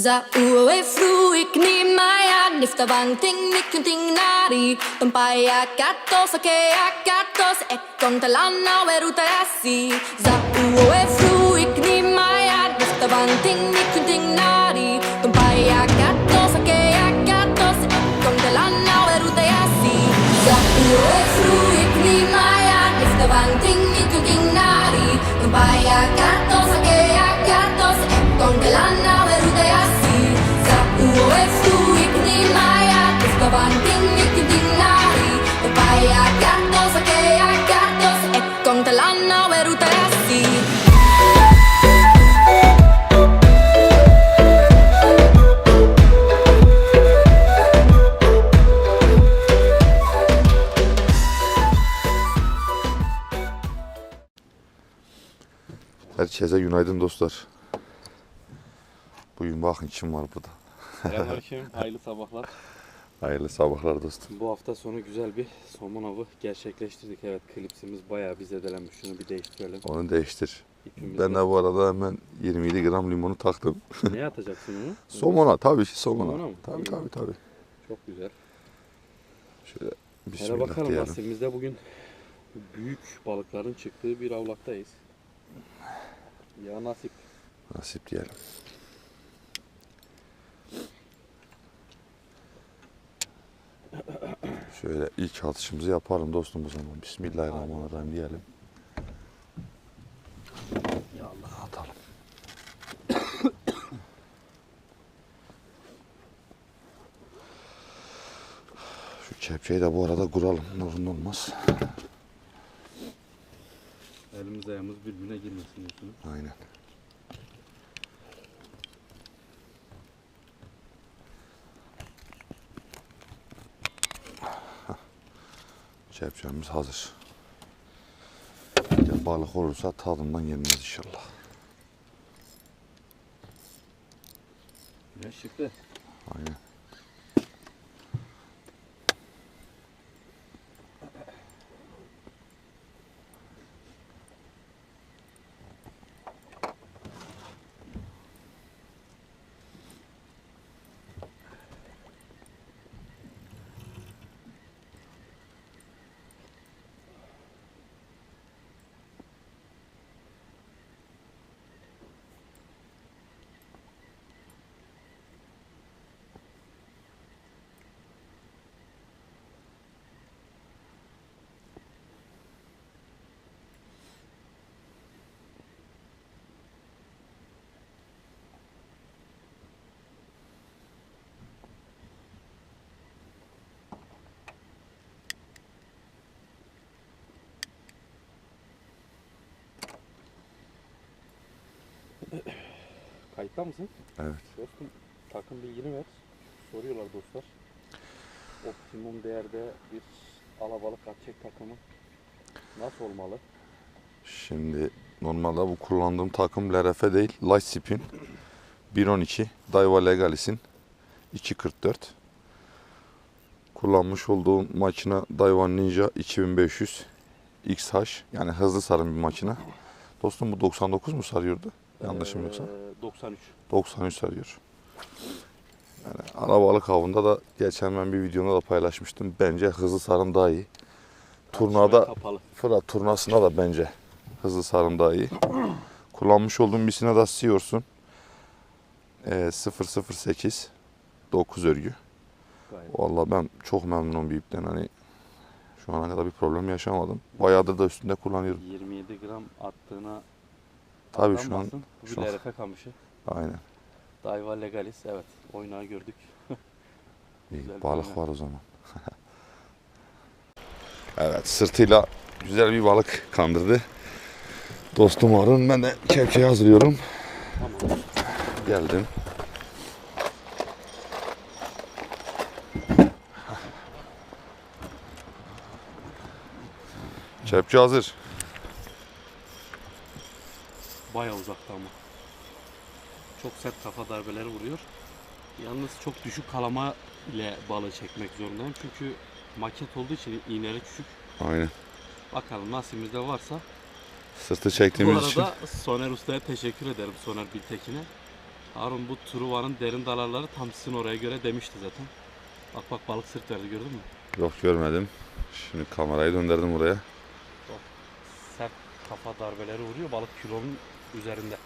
Za uwe fru ik ni maya nifta bang ting ni kun ting nari. Tumpai akatos ke akatos ek kontalana weru asi Za uwe fru ik ni maya nifta bang ting ni kun ting nari. Tumpai akatos ke akatos ek kontalana weru asi Za uwe fru ik ni maya nifta bang ting ni kun ting nari. Tumpai akatos ke Herkese günaydın dostlar. Bugün bakın kim var burada. Selamünaleyküm, hayırlı sabahlar. Hayırlı sabahlar dostum. Bu hafta sonu güzel bir somon avı gerçekleştirdik. Evet, klipsimiz bayağı bir zedelenmiş. Şunu bir değiştirelim. Onu değiştir. İpimiz Ben de bu arada hemen 27 gram limonu taktım. Ne atacaksın onu? Somona tabii ki somona. Somona mı? Tabii tabii tabii. Çok güzel. Şöyle Hele bismillah bakalım diyelim. nasibimizde bugün büyük balıkların çıktığı bir avlaktayız. Ya nasip. Nasip diyelim. Şöyle ilk atışımızı yapalım dostum o zaman. Bismillahirrahmanirrahim diyelim. Ya Allah. Atalım. Şu kepçeyi de bu arada kuralım. Nurun olmaz. Elimiz ayağımız birbirine girmesin diyorsunuz. Aynen. Kepçemiz hazır. De balık olursa tadından yenmez inşallah. Ne çıktı? Aynen. Kayıtta mısın? Evet. Dostum takım bilgini ver. Soruyorlar dostlar. Optimum değerde bir alabalık atacak takımı nasıl olmalı? Şimdi normalde bu kullandığım takım LRF değil. Light Spin 1.12 Daiwa Legalis'in 2.44 Kullanmış olduğum makine Daiwa Ninja 2500 XH yani hızlı sarım bir makine. Dostum bu 99 mu sarıyordu? Yanlışım yoksa. Ee, 93. 93 sarıyor. Yani arabalık avında da geçen ben bir videomda da paylaşmıştım. Bence hızlı sarım daha iyi. Turnada. Fırat turnasına da bence hızlı sarım daha iyi. Kullanmış olduğum bir Sinada Siyors'un e, 008 9 örgü. Vallahi ben çok memnunum bir ipten hani şu ana kadar bir problem yaşamadım. Bayağıdır da üstünde kullanıyorum. 27 gram attığına Tabii şu an aldanmasın. Bu şu an- RF kamışı. aynen. Daiwa Legalis evet oynağı gördük. İyi, Güzel balık var o zaman. evet sırtıyla güzel bir balık kandırdı. Dostum Harun ben de kepçeyi hazırlıyorum. Tamam. Geldim. Kepçe hazır. Bayağı uzakta ama. Çok sert kafa darbeleri vuruyor. Yalnız çok düşük kalama ile balığı çekmek zorundayım. Çünkü maket olduğu için iğneleri küçük. Aynen. Bakalım nasibimizde varsa. Sırtı Bu çektiğimiz için. arada Soner Usta'ya teşekkür ederim Soner Biltekin'e. Harun bu Truva'nın derin dalarları tam sizin oraya göre demişti zaten. Bak bak balık sırt verdi gördün mü? Yok görmedim. Şimdi kamerayı döndürdüm buraya. Sert kafa darbeleri vuruyor balık kilonun üzerinde.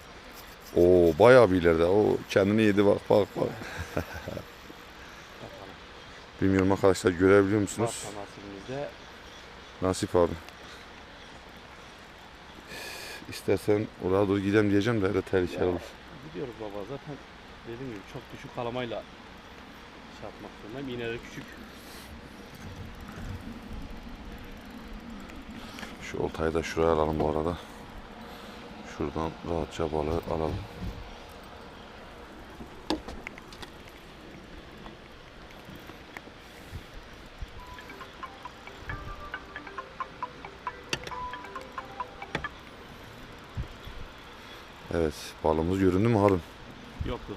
Oo bayağı bir ileride. O kendini yedi bak bak bak. Bilmiyorum arkadaşlar görebiliyor musunuz? Varsa nasibimizde Nasip abi. İstersen oraya doğru gidelim diyeceğim de öyle tehlikeli olur. gidiyoruz baba zaten dediğim gibi çok düşük kalamayla şey yapmak zorundayım. İğneleri küçük. Şu oltayı da şuraya alalım bu arada. Şuradan rahatça balığı alalım. Evet, balımız göründü mü Harun? Yoktu.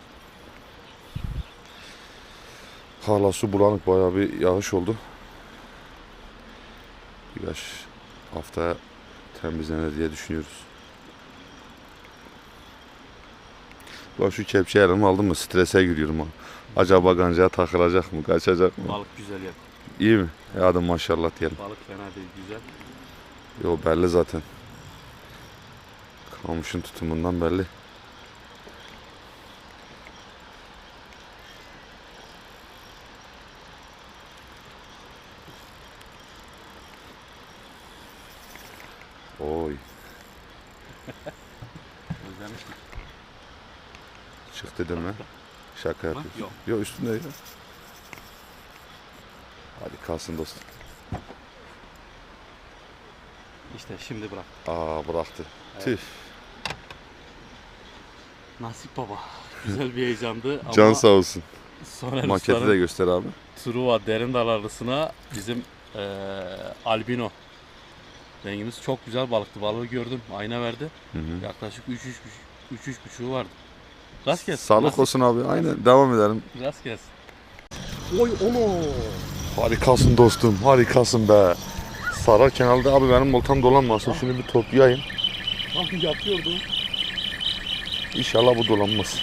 Hala su bulanık bayağı bir yağış oldu. Birkaç haftaya temizlenir diye düşünüyoruz. Ben şu kepçe elime aldım mı strese giriyorum. Acaba gancaya takılacak mı, kaçacak mı? Balık güzel yer. İyi mi? E hadi maşallah diyelim. Balık fena değil güzel. Yo belli zaten. Kamışın tutumundan belli. Oy Özlemiştik. çıktı değil mi? Şaka Yok. yapıyorsun. Yok üstünde ya. Hadi kalsın dostum. İşte şimdi bırak. Aa bıraktı. Evet. Tüh. Nasip baba. Güzel bir heyecandı ama Can sağ olsun. Soner Maketi de göster abi. Truva derin dalarlısına bizim eee albino rengimiz çok güzel balıktı. Balığı gördüm. Ayna verdi. Hı hı. Yaklaşık 3 3 3 3 buçuğu vardı. Rast gelsin. Sağlık Nasip. olsun abi. Aynen devam edelim. Rast gelsin. Oy onu. Harikasın dostum. Harikasın be. Sarar kenarda abi benim oltam dolanmasın. Şunu bir toplayayım. Tam yapıyordu. İnşallah bu dolanmaz.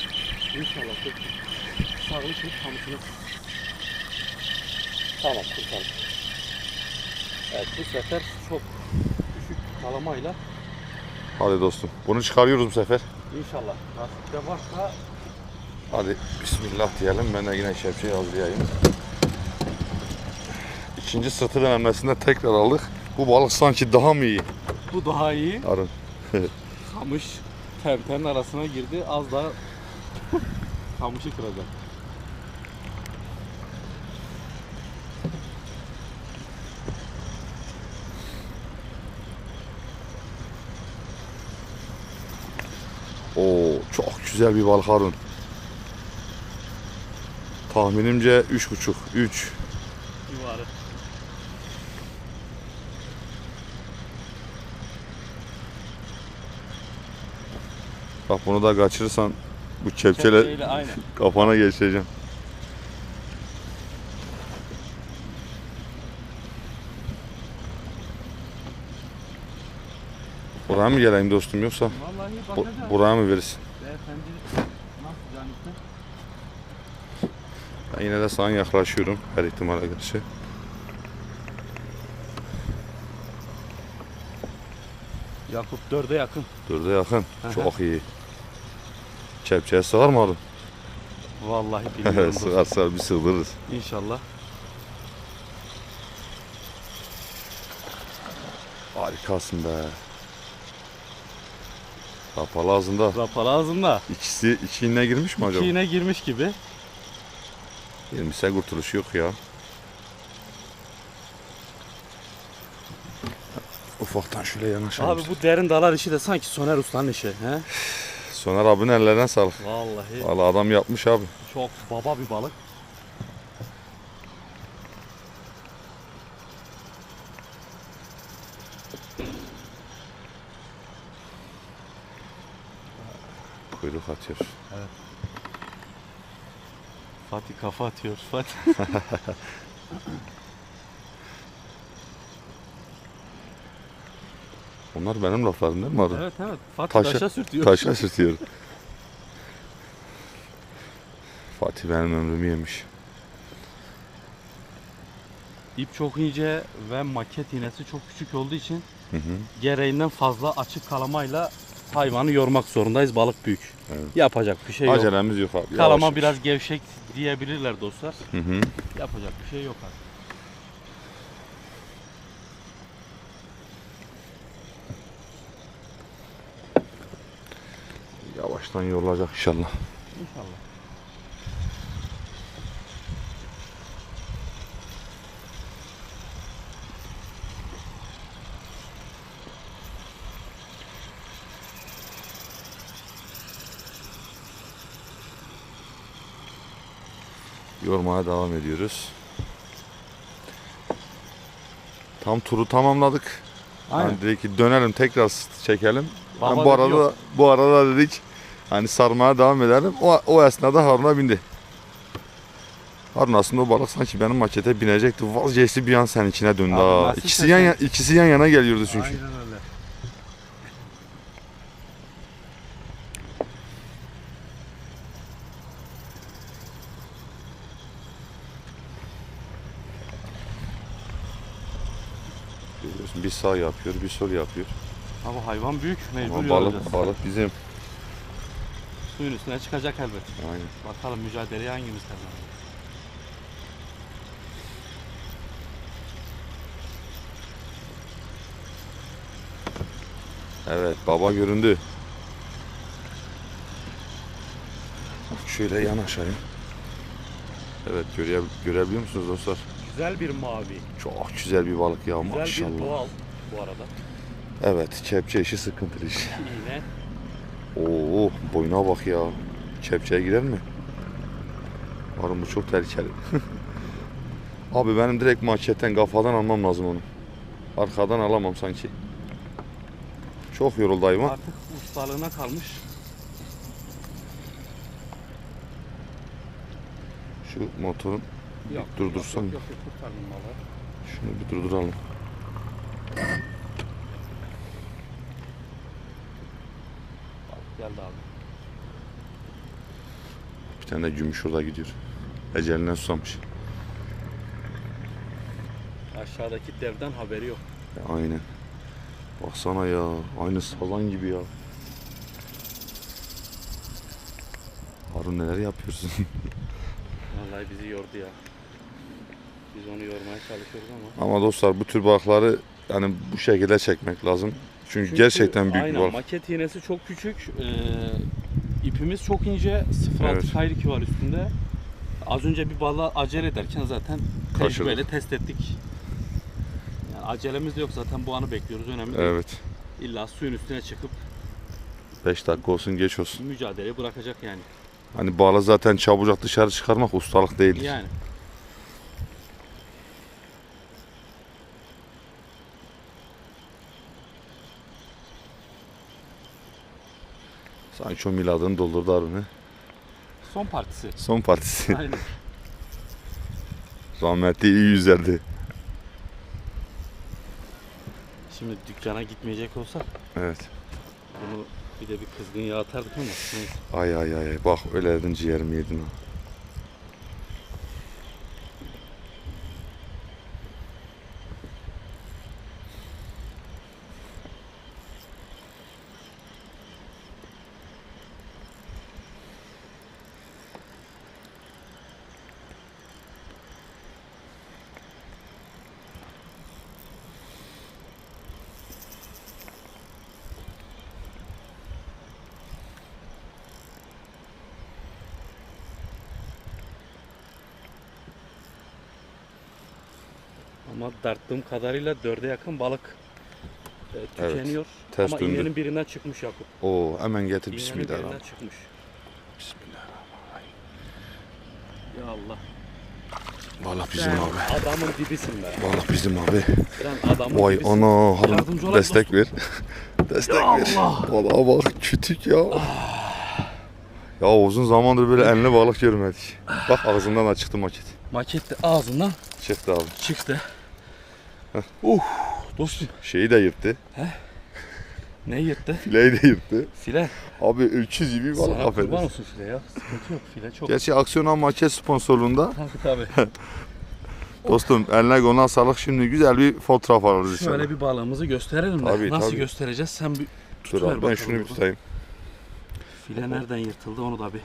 İnşallah çok sağlık şey kamışını. Tamam kurtardım. Evet bu sefer çok düşük kalamayla Hadi dostum. Bunu çıkarıyoruz bu sefer. İnşallah nasipte varsa Hadi bismillah diyelim. Ben de yine şemsiye hazırlayayım. İkinci sırtı denemesinde tekrar aldık. Bu balık sanki daha mı iyi? bu daha iyi. Arın. Kamış tentenin arasına girdi. Az daha kamışı kıracak. Oo çok güzel bir balık Harun. Tahminimce üç buçuk, üç. Civarı. Bak bunu da kaçırırsan bu kepçeyle Kepçeyle kafana geçireceğim. Mı geleyim dostum yoksa Vallahi bu, bakacağız. buraya mı verirsin? Beyefendi nasıl canlısı? Ben yine de sana yaklaşıyorum her ihtimale karşı. Yakup dörde yakın. Dörde yakın. Çok iyi. Kepçeye sığar mı oğlum? Vallahi bilmiyorum. dostum. sığar sığar bir sığdırırız. İnşallah. Harikasın be. Kapalı ağzında. Rapal ağzında. İkisi iki iğne girmiş mi acaba? İki iğne girmiş gibi. Girmişse kurtuluş yok ya. Ufaktan şöyle yanaşalım. Abi bu derin dalar işi de sanki Soner Usta'nın işi. He? Soner abinin ellerine sağlık. Vallahi Vallahi adam yapmış abi. çok baba bir balık. Atıyor. Fatih kafa atıyor. Fatih. Onlar benim laflarım değil mi abi? evet evet. Fatih Taşa- taşa, sürtüyor. Taşa sürtüyor. Fatih benim ömrümü yemiş. İp çok ince ve maket iğnesi çok küçük olduğu için Hı hı. gereğinden fazla açık kalamayla hayvanı yormak zorundayız. Balık büyük. Evet. Yapacak bir şey yok. Acelemiz yok abi. Kalama yavaş biraz gevşek diyebilirler dostlar. Hı hı. Yapacak bir şey yok abi. Yavaştan yorulacak inşallah. İnşallah. Yormaya devam ediyoruz. Tam turu tamamladık. Aynen. Yani dedik ki dönelim tekrar çekelim. Baba Yani bu arada yok. bu arada dedik hani sarmaya devam edelim. O, o esnada Harun'a bindi. Harun aslında o balık sanki benim makete binecekti. Vazgeçti bir an senin içine döndü. Abi ha. İkisi yan, ikisi yan yana geliyordu çünkü. Aynen öyle. Görüyorsun, Bir sağ yapıyor, bir sol yapıyor. Ama hayvan büyük. Mecbur Ama yoracağız. balık, balık bizim. Suyun üstüne çıkacak elbet. Aynen. Bakalım mücadeleyi hangimiz kazanır. Evet baba göründü. Şöyle yanaşayım. Evet göre, görebiliyor musunuz dostlar? Güzel bir mavi. Çok güzel bir balık ya Güzel bir maşallah. doğal bu arada. Evet kepçe işi sıkıntılı iş. İğne. Oo boyuna bak ya. Kepçeye girer mi? Varım bu çok tehlikeli. Abi benim direkt maketten kafadan almam lazım onu. Arkadan alamam sanki. Çok yoruldu hayvan. Artık ustalığına kalmış. Şu motorun Yok. durdursan. Yok yok, yok şunu bir durduralım. Balık geldi abi. Bir tane de gümüş orada gidiyor. Ecelinden susamış. Aşağıdaki devden haberi yok. Ya, aynen. Baksana ya. Aynı sazan gibi ya. Harun neler yapıyorsun? Vallahi bizi yordu ya. Biz onu yormaya çalışıyoruz ama. Ama dostlar bu tür balıkları yani bu şekilde çekmek lazım. Çünkü, Çünkü gerçekten büyük aynen, bir balık. maket iğnesi çok küçük. Ee, ipimiz çok ince. 0.6 Evet. Kayriki var üstünde. Az önce bir balığa acele ederken zaten Kaçırdık. tecrübeyle test ettik. Yani acelemiz de yok zaten bu anı bekliyoruz. Önemli değil. Evet. İlla suyun üstüne çıkıp 5 dakika olsun geç olsun. mücadele bırakacak yani. Hani balığı zaten çabucak dışarı çıkarmak ustalık değildir. Yani. Sanki o miladını doldurdu Harun'u. Son partisi. Son partisi. Aynen. Rahmetli iyi yüzerdi. Şimdi dükkana gitmeyecek olsak Evet. bunu bir de bir kızgın yağ atardık ama neyse. Ay ay ay. Bak öyle dedin ciğerimi yedin ha. Ama darttığım kadarıyla dörde yakın balık e, tükeniyor. ters Ama döndü. iğnenin birinden çıkmış Yakup. Oo hemen getir İğnenin birinden çıkmış. Bismillah. Ya Allah. Vallahi bizim abi. adamın dibisin be. Vallahi bizim abi. Sen adamın Vay dibisin. ana Harun Yardımcı olayım destek ver. destek Ya ver. Allah. Vallahi bak kütük ya. ya uzun zamandır böyle enli balık görmedik. Bak ağzından da çıktı maket. Maket de ağzından Çıktı abi. çıktı. Uh, dostum. Şeyi de yırttı. Ne yırttı? Fileyi de yırttı. File. Abi 300 gibi balık Sana kurban affedersin. olsun file ya. Sıkıntı yok file çok. Gerçi Aksiyon Maçet sponsorluğunda Tabii tabii. dostum eline konan sağlık şimdi güzel bir fotoğraf alırız inşallah. Şöyle bir balığımızı gösterelim de. Tabii, Nasıl tabii. göstereceğiz? Sen bir Dur tutuver abi ben bakalım şunu bir tutayım. File nereden yırtıldı onu da bir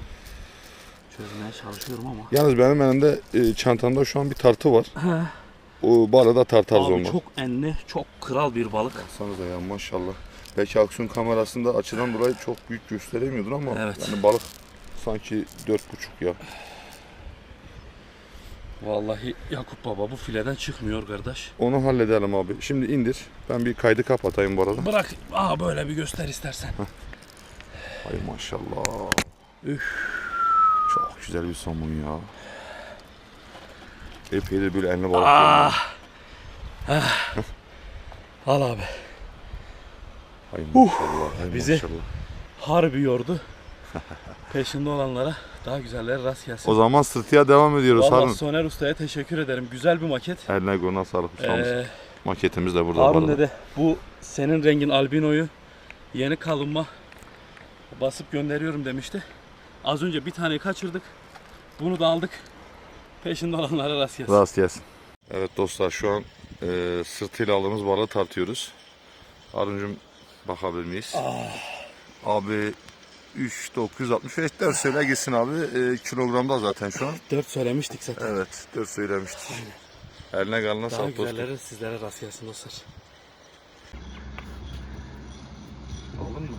çözmeye çalışıyorum ama. Yalnız benim elimde e, çantamda şu an bir tartı var. He. O balığı da tartarız Abi olmaz. çok enli, çok kral bir balık. Baksanıza ya maşallah. Belki aksiyon kamerasında açıdan dolayı çok büyük gösteremiyordun ama Evet. yani balık sanki dört buçuk ya. Vallahi Yakup Baba bu fileden çıkmıyor kardeş. Onu halledelim abi. Şimdi indir. Ben bir kaydı kapatayım bu arada. Bırak, aa böyle bir göster istersen. Ay maşallah. Üf. Çok güzel bir somun ya. Epeydir böyle eline balık. Ah. Ah. Al abi. Ay maşallah. Ay Bizi- maşallah. Harbi yordu. Peşinde olanlara daha güzelleri rast gelsin. O zaman sırtıya devam ediyoruz Vallahi Harun. Soner Usta'ya teşekkür ederim. Güzel bir maket. Eline koluna sağlık ustamız. Ee, Maketimiz de burada. bu Harun dede bu senin rengin albinoyu yeni kalınma basıp gönderiyorum demişti. Az önce bir tane kaçırdık. Bunu da aldık. Peşinde olanlara rast gelsin. Rast gelsin. Evet dostlar şu an e, sırtıyla aldığımız balığı tartıyoruz. Haruncum bakabilir miyiz? Abi 3965 4 söyle gitsin abi. E, kilogramda zaten şu an. 4 söylemiştik zaten. Evet 4 söylemiştik. Eline kalına Daha sağlık dostum. güzelleri sizlere rast gelsin dostlar. Aldın mı?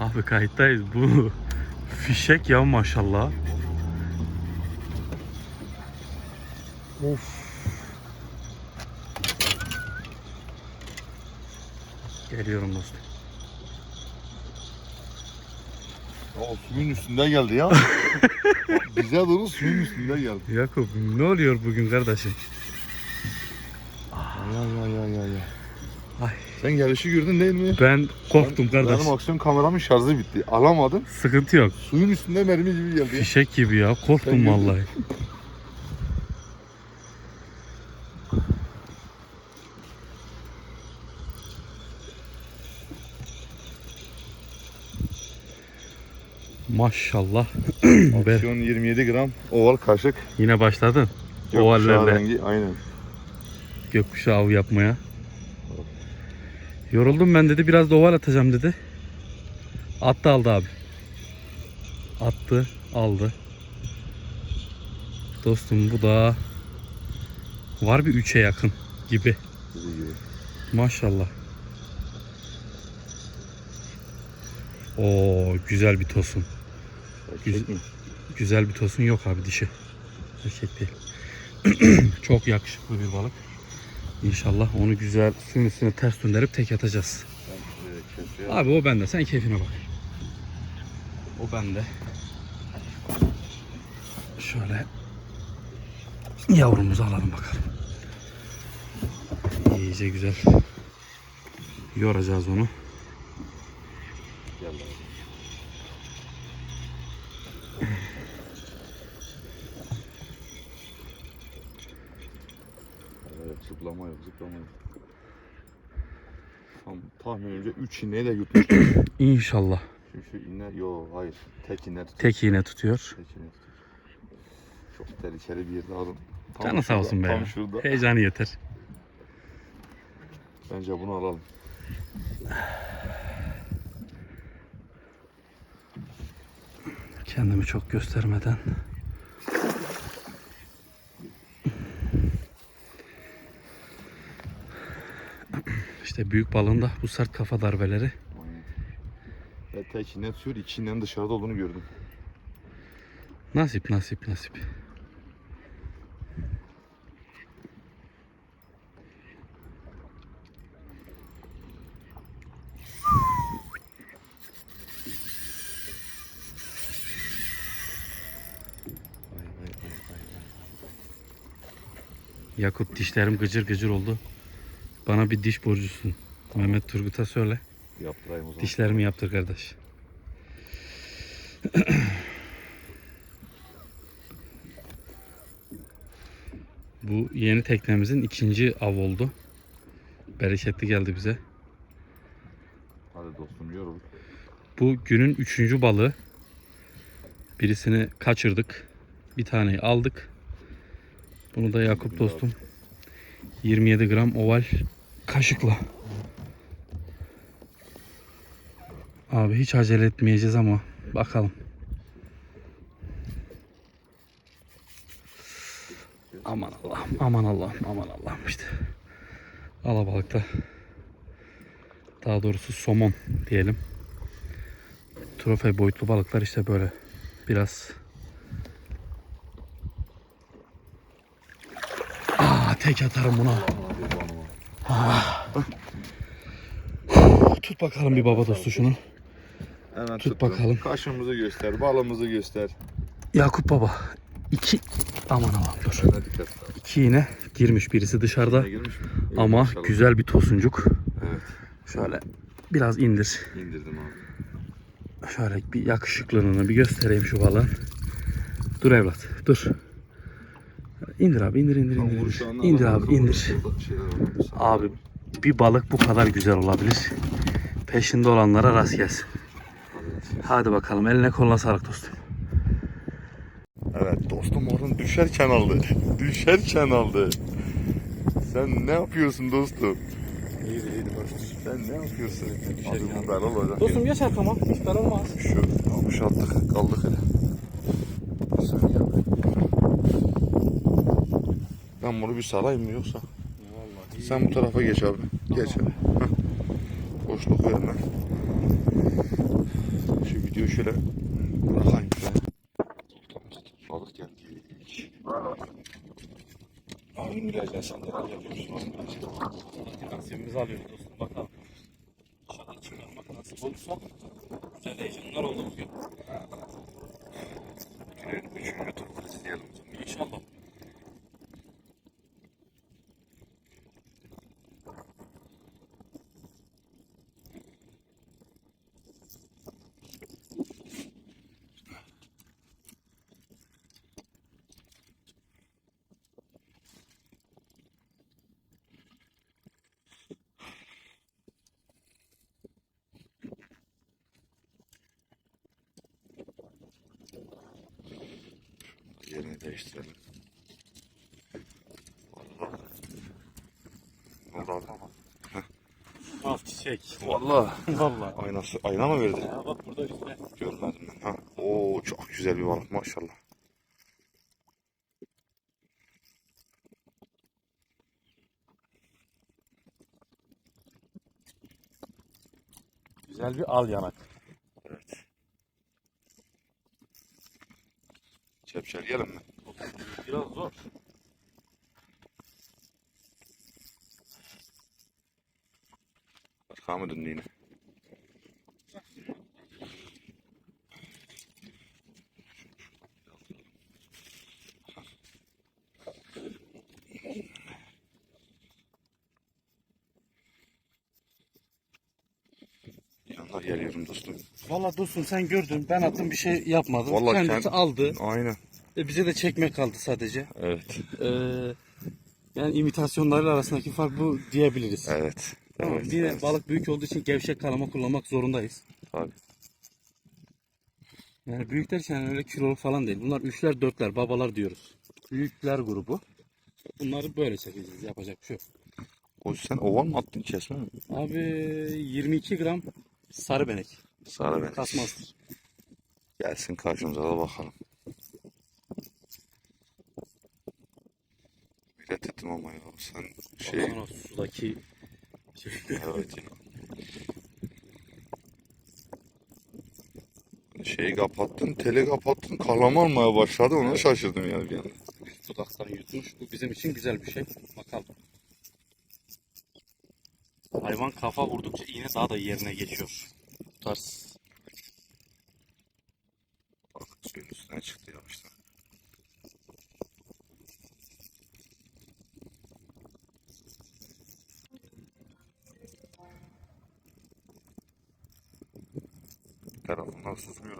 Abi kayıttayız. Bu fişek ya maşallah. Of. Geliyorum dostum. Ya suyun üstünde geldi ya. Bize doğru suyun üstünde geldi. Yakup ne oluyor bugün kardeşim? Ya ya ya ya. Ay. Sen gelişi gördün değil mi? Ben korktum kardeş. Benim aksiyon kameramın şarjı bitti. Alamadım. Sıkıntı yok. Suyun üstünde mermi gibi geldi. Fişek gibi ya. Korktum vallahi. Maşallah. Aksiyon 27 gram oval kaşık. Yine başladın. Ovallerle rengi aynen. gökkuşağı avı yapmaya. Yoruldum ben dedi biraz da oval atacağım dedi. Attı aldı abi. Attı aldı. Dostum bu da var bir 3'e yakın gibi. Maşallah. Oo güzel bir tosun. Mi? Güzel bir tosun yok abi dişi. Erkek değil. Çok yakışıklı bir balık. İnşallah onu güzel suyun üstüne ters döndürüp tek atacağız. Ben, e, Abi o bende. Sen keyfine bak. O bende. Şöyle yavrumuzu alalım bakalım. İyice güzel yoracağız onu. Gel abi. Evet zıplama yok zıplama yok. Tam tahminimce 3 iğneyi de yutmuş. İnşallah. Şu, şu iğne yok hayır. Tek iğne tutuyor. Tek iğne tutuyor. Tek iğne tutuyor. Çok tehlikeli bir yerde Harun. Tam Canı sağ olsun be. Tam ya. şurada. Heyecanı yeter. Bence bunu alalım. Kendimi çok göstermeden. İşte büyük balığında bu sert kafa darbeleri tek iğne tutuyor. iğnenin dışarıda olduğunu gördüm. nasip nasip nasip. Yakut dişlerim gıcır gıcır oldu. Bana bir diş borcusun. Mehmet Turgut'a söyle. Yaptırayım o zaman. Dişlerimi yaptır kardeş. Bu yeni teknemizin ikinci av oldu. Bereketli geldi bize. Hadi Bu günün üçüncü balığı. Birisini kaçırdık. Bir taneyi aldık. Bunu da Yakup dostum 27 gram oval kaşıkla. Abi hiç acele etmeyeceğiz ama bakalım. Aman Allah'ım, aman Allah'ım, aman Allah'ım işte. Alabalıkta. Daha doğrusu somon diyelim. Trofey boyutlu balıklar işte böyle biraz Aa, tek atarım buna. Ah. Tut bakalım bir baba dostu şunu. Hemen Tut bakalım. Kaşımızı göster, balımızı göster. Yakup baba. iki aman aman dur. Şöyle dikkat. İki iğne girmiş birisi dışarıda. Girmiş mi? Ama maşallah. güzel bir tosuncuk. Evet, Şöyle biraz indir. indirdim abi. Şöyle bir yakışıklılığını bir göstereyim şu balığın. Dur evlat dur. İndir abi indir indir indir. indir. İndir abi indir. var. Abi bir balık bu kadar güzel olabilir. Peşinde olanlara rast gelsin. Hadi bakalım eline koluna sağlık dostum. Evet dostum oradan düşerken aldı. düşerken aldı. Sen ne yapıyorsun dostum? İyi iyi Sen ne yapıyorsun? Düşerken Abi bu ben olacak. Dostum geç arkama. Hiç ben olmaz. Şu avuç attık kaldık hele. Bir saniye abi. Ben bunu bir salayım mı yoksa? Vallahi. Sen bu tarafa geç abi. Geç abi. Heh. Boşluk verme. Şu videoyu şöyle bırakayım şöyle. Balık geldi. Abi sen neler yapıyorsun. Nasibimizi alıyoruz dostum bakalım. İnşallah çıkarmak nasip olursa güzel heyecanlar oldu bugün. Değiştirelim. Vallahi baba. Af çiçek. Vallahi. Vallahi. Aynası, ayna mı verdi? Ya bak burada üstte. Görmedim ben. Ha. Oo çok güzel bir balık maşallah. Güzel bir al yanak. Evet. Çepçer yiyelim mi? Biraz zor. Arkaya mı döndü yine? Yanlar geliyorum dostum. Valla dostum sen gördün ben attım bir şey yapmadım. Vallahi Kendisi kend- aldı. Aynen. E, bize de çekmek kaldı sadece. Evet. Ee, yani imitasyonları arasındaki fark bu diyebiliriz. Evet. Tamam, Evet. Yine evet. balık büyük olduğu için gevşek kalama kullanmak zorundayız. Tabii. Yani büyük derken öyle kilolu falan değil. Bunlar üçler dörtler babalar diyoruz. Büyükler grubu. Bunları böyle çekeceğiz. Yapacak bir şey yok. O sen ovan mı attın kesme mi? Abi 22 gram sarı benek. Sarı ben. Kasmazdır. Gelsin karşımıza da bakalım. Millet ettim ama ya sen şey Baksana sudaki şey. evet ya. Şeyi kapattın, teli kapattın, kalama almaya başladı ona şaşırdım yani bir anda. dudaktan yutmuş. Bu bizim için güzel bir şey. Bakalım. Hayvan kafa vurdukça iğne daha da yerine geçiyor. Bu tarz. Bak suyun üstüne çıktı yavaştan.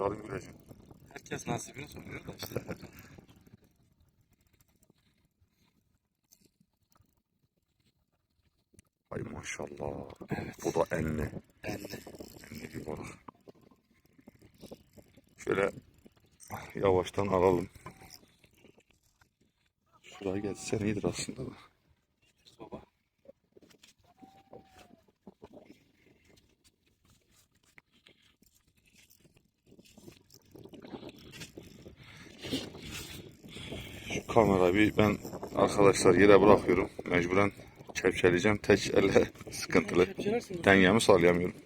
Hadi göreceğim. Herkes nasibini soruyor da işte. Ay maşallah. Bu da enli. Enli. Enli bir balık. Şöyle yavaştan alalım. Şuraya geçsen iyidir aslında da. Şu kamerayı bir ben arkadaşlar yere bırakıyorum. Mecburen çepçeleyeceğim. Tek elle sıkıntılı. Dengemi sağlayamıyorum.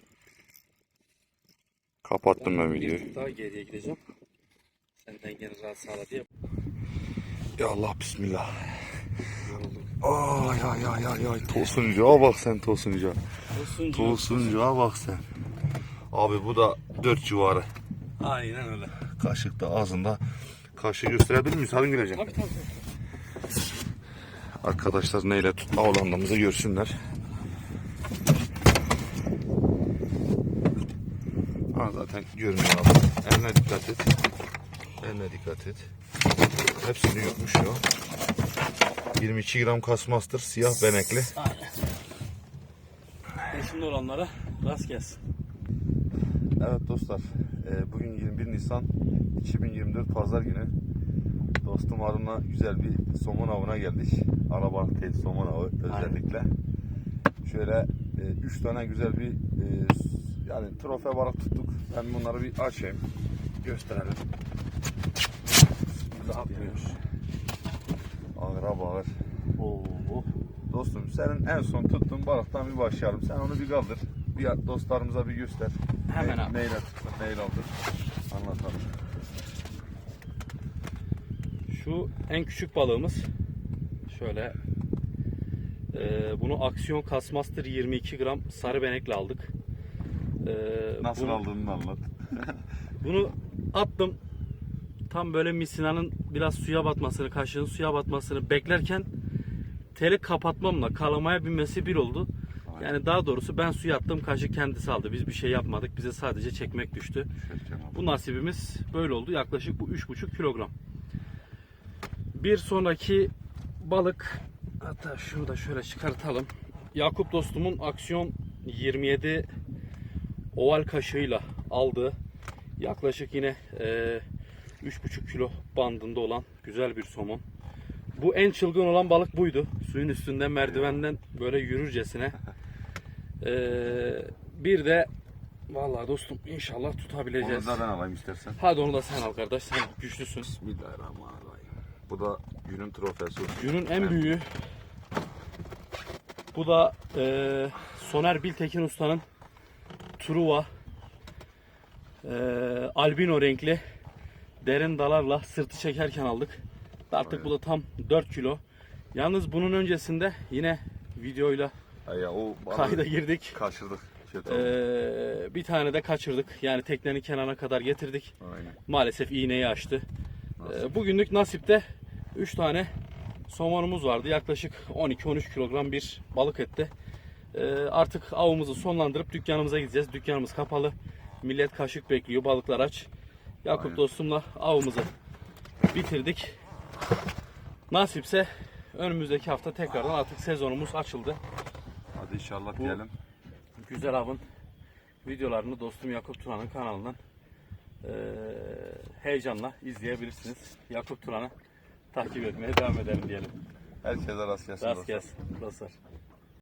Kapattım ben videoyu. Daha geriye gideceğim. Sen dengeni rahat sağla diye. Ya Allah bismillah. Ay ay ay ay ay tosuncuğa bak sen tosuncuğa. Olsun Tosuncuğa bak sen. Abi bu da 4 civarı. Aynen öyle. Kaşık da ağzında. Kaşığı gösterebilir miyiz? Hadi gireceğim. Tabii tabii. tabii. Arkadaşlar neyle tutma olanlarımızı görsünler. Ha zaten görünüyor abi. Eline dikkat et. Eline dikkat et. Hepsini yutmuş ya. 22 gram kasmastır. Siyah benekli. Aynen. Olanlara rast gelsin. Evet dostlar. e, Bugün 21 Nisan 2024 Pazar günü. Dostum Harun'la güzel bir somon avına geldik. Arabalık değil somon avı özellikle. Şöyle 3 tane güzel bir e, yani trofe balık tuttuk. Ben bunları bir açayım. Gösterelim. Bismillah diyoruz. Ağır ağır. Oo. Dostum senin en son tuttuğun balıktan bir başlayalım. Sen onu bir kaldır. Bir dostlarımıza bir göster. Hemen Ne- abi. Neyle tuttun, neyle aldın? Anlatalım. Şu en küçük balığımız. Şöyle. Ee, bunu aksiyon kasmaster 22 gram sarı benekle aldık. Ee, Nasıl bunu- aldığını anlat. Bunu attım. Tam böyle misinanın biraz suya batmasını, kaşığın suya batmasını beklerken teli kapatmamla kalamaya binmesi bir oldu. Yani daha doğrusu ben suya attım, kaşık kendisi aldı. Biz bir şey yapmadık. Bize sadece çekmek düştü. Bu nasibimiz böyle oldu. Yaklaşık bu 3,5 kilogram. Bir sonraki balık hatta şunu da şöyle çıkartalım. Yakup dostumun aksiyon 27 oval kaşığıyla aldığı yaklaşık yine e, 3,5 kilo bandında olan güzel bir somon. Bu en çılgın olan balık buydu. Suyun üstünden merdivenden böyle yürürcesine. E, bir de vallahi dostum inşallah Onu tutabileceğiz. da ben alayım istersen. Hadi onu da sen al kardeş. Sen güçlüsün. Bismillahirrahmanirrahim. Bu da günün trofesi. Günün en büyüğü. Bu da e, Soner Biltekin Usta'nın Truva e, albino renkli derin dalarla sırtı çekerken aldık. Artık bu da tam 4 kilo. Yalnız bunun öncesinde yine videoyla ya o kayda girdik. kaçırdık. Şey, E, bir tane de kaçırdık. Yani teknenin kenarına kadar getirdik. Aynen. Maalesef iğneyi açtı. Ee, Bugünlük nasipte 3 tane somonumuz vardı. Yaklaşık 12-13 kilogram bir balık etti. Ee, Artık avımızı sonlandırıp dükkanımıza gideceğiz. Dükkanımız kapalı. Millet kaşık bekliyor. Balıklar aç. Yakup Aynen. dostumla avımızı bitirdik. Nasipse önümüzdeki hafta tekrardan artık sezonumuz açıldı. Hadi inşallah Bu- diyelim. Güzel avın videolarını dostum Yakup Turan'ın kanalından eee, heyecanla izleyebilirsiniz. Yakup Turan'ı takip etmeye devam edelim diyelim. Herkese rast gelsin. Rast dostlar. gelsin dostlar.